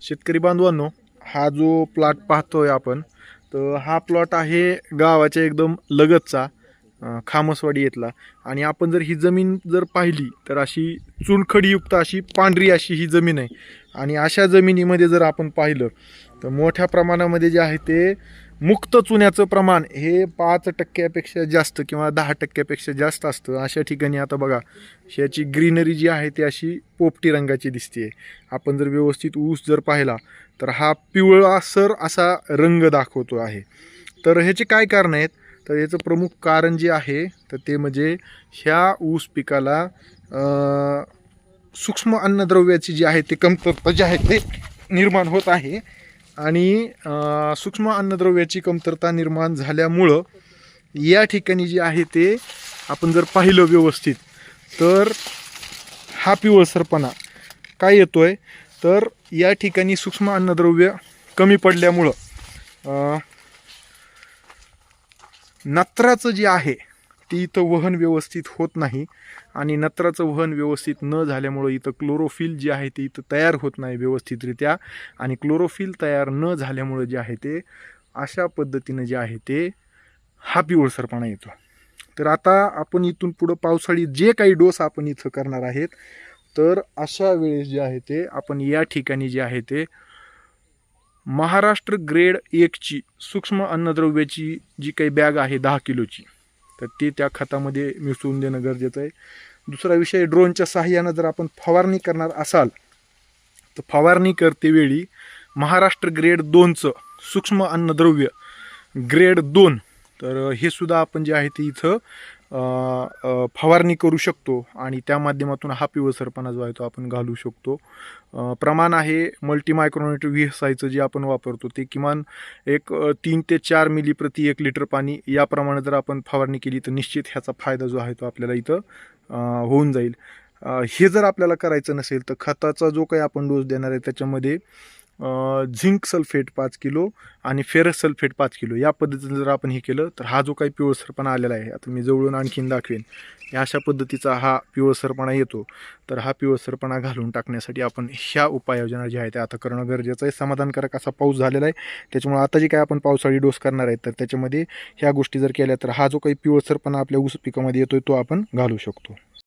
शेतकरी बांधवांनो हा जो प्लॉट पाहतोय आपण तर हा प्लॉट आहे गावाच्या एकदम लगतचा खामसवाडी येतला आणि आपण जर ही जमीन जर पाहिली तर अशी चुनखडीयुक्त अशी पांढरी अशी ही जमीन आहे. आणि अशा जमिनीमध्ये जर आपण पाहिलं तर मोठ्या प्रमाणामध्ये जे आहे ते मुक्त चुन्याचं प्रमाण हे पाच टक्क्यापेक्षा जास्त किंवा दहा टक्क्यापेक्षा जास्त असतं. अशा ठिकाणी आता बघा ह्याची ग्रीनरी जी आहे ती अशी पोपटी रंगाची दिसते आपण जर व्यवस्थित ऊस जर पाहिला तर हा पिवळासर असा रंग दाखवतो आहे. तर ह्याचे काय कारण आहेत? तर याचं प्रमुख कारण जे आहे तर ते म्हणजे ह्या ऊस पिकाला सूक्ष्म अन्नद्रव्याची जी आहे ते कमतरता जी आहे ते निर्माण होत आहे. आणि सूक्ष्म अन्नद्रव्याची कमतरता निर्माण झाल्यामुळं या ठिकाणी जे आहे ते आपण जर पाहिलं व्यवस्थित तर हा पिवळसरपणा काय येतो आहे तर या ठिकाणी सूक्ष्म अन्नद्रव्य कमी पडल्यामुळं नत्राचं जे आहे ती इथं वहन व्यवस्थित होत नाही आणि नत्राचं वहन व्यवस्थित न झाल्यामुळं इथं क्लोरोफिल जे आहे ते इथं तयार होत नाही व्यवस्थितरित्या आणि क्लोरोफिल तयार न झाल्यामुळं जे आहे ते अशा पद्धतीनं जे आहे ते हा पिवळसरपणा येतो. तर आता आपण इथून पुढं पावसाळी जे काही डोस आपण इथं करणार आहेत तर अशा वेळेस जे आहे ते आपण या ठिकाणी जे आहे ते महाराष्ट्र ग्रेड एकची सूक्ष्म अन्नद्रव्याची जी काही बॅग आहे दहा किलोची तर ती त्या खतामध्ये मिसळून देणं गरजेचं आहे. दुसरा विषय ड्रोनच्या सहाय्यानं जर आपण फवारणी करणार असाल तर फवारणी करतेवेळी महाराष्ट्र ग्रेड दोनचं सूक्ष्म अन्नद्रव्य ग्रेड दोन तर हे सुद्धा आपण जे आहे ते इथं फवारणी करू शकतो आणि त्या माध्यमातून हा पिवळसरपणा जो आहे तो आपण घालू शकतो. प्रमाण आहे मल्टी मायक्रोनेट व्ही एस आयचं जे आपण वापरतो ते किमान एक तीन ते चार मिली प्रति एक लिटर पाणी याप्रमाणे जर आपण फवारणी केली तर निश्चित ह्याचा फायदा जो आहे तो आपल्याला इथं होऊन जाईल. हे जर आपल्याला करायचं नसेल तर खताचा जो काही आपण डोस देणार आहे त्याच्यामध्ये झिंक सल्फेट पाच किलो आणि फेरस सल्फेट पाच किलो. या पद्धतीनं जर आपण हे केलं तर हा जो काही पिवळसरपणा आलेला आहे आता मी जवळून आणखीन दाखवेन. या अशा पद्धतीचा हा पिवळसरपणा येतो. तर हा पिवळसरपणा घालून टाकण्यासाठी आपण ह्या उपाययोजना ज्या आहेत त्या आता करणं गरजेचं आहे. समाधानकारक असा पाऊस झालेला आहे. त्याच्यामुळे आता जे काय आपण पावसाळी डोस करणार आहेत तर त्याच्यामध्ये ह्या गोष्टी जर केल्या तर हा जो काही पिवळसरपणा आपल्या ऊस पिकामध्ये येतोय तो आपण घालू शकतो.